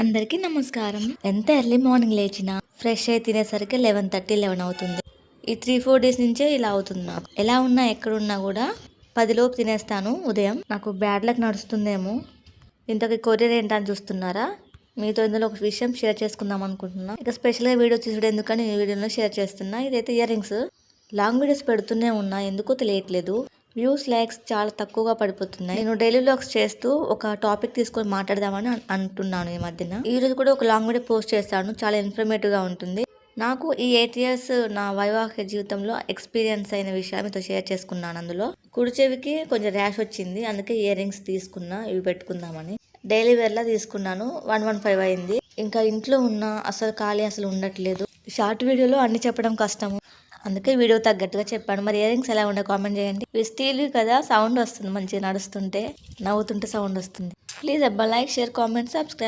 అందరికీ నమస్కారం. ఎంత ఎర్లీ మార్నింగ్ లేచినా ఫ్రెష్ అయి తినేసరికి లెవెన్ థర్టీ లెవెన్ అవుతుంది. ఈ త్రీ ఫోర్ డేస్ నుంచే ఇలా అవుతుంది నాకు. ఎలా ఉన్నా ఎక్కడున్నా కూడా పదిలోపు తినేస్తాను ఉదయం. నాకు బ్యాడ్ లక్ నడుస్తుందేమో. ఇంతకు కొరియర్ ఏంటని చూస్తున్నారా? మీతో ఇందులో ఒక విషయం షేర్ చేసుకుందాం అనుకుంటున్నా. ఇక స్పెషల్గా వీడియో చూసుడు ఎందుకని ఈ వీడియోలో షేర్ చేస్తున్నా. ఇదైతే ఇయర్ రింగ్స్. లాంగ్ వీడియోస్ పెడుతూనే ఉన్నా. ఎందుకో తెలియట్లేదు. వ్యూస్ లైక్స్ చాలా తక్కువగా పడిపోతున్నాయి. నేను డైలీ వ్లాగ్స్ చేస్తూ ఒక టాపిక్ తీసుకొని మాట్లాడదామని అంటున్నాను ఈ మధ్యన. ఈ రోజు కూడా ఒక లాంగ్ వీడియో పోస్ట్ చేస్తాను చాలా ఇన్ఫర్మేటివ్గా ఉంటుంది. నాకు ఈ ఎయిట్ ఇయర్స్ నా వైవాహిక జీవితంలో ఎక్స్పీరియన్స్ అయిన విషయాలు మీతో షేర్ చేసుకున్నాను అందులో. కుడి చెవికి కొంచెం ర్యాష్ వచ్చింది. అందుకే ఇయర్ రింగ్స్ తీసుకున్నా ఇవి పెట్టుకుందామని. డైలీ వేర్లా తీసుకున్నాను. వన్ వన్ ఫైవ్ అయింది. ఇంకా ఇంట్లో ఉన్న అసలు ఖాళీ అసలు ఉండట్లేదు. షార్ట్ వీడియోలో అన్ని చెప్పడం కష్టము. అందుకే వీడియో తగ్గట్టుగా చెప్పాను. మరి ఇయర్ రింగ్స్ ఎలా ఉండే కామెంట్ చేయండి. ఇవి స్టీల్ కదా సౌండ్ వస్తుంది మంచిగా నడుస్తుంటే నవ్వుతుంటే సౌండ్ వస్తుంది. ప్లీజ్ అబ్బా లైక్ షేర్ కామెంట్ సబ్స్క్రైబ్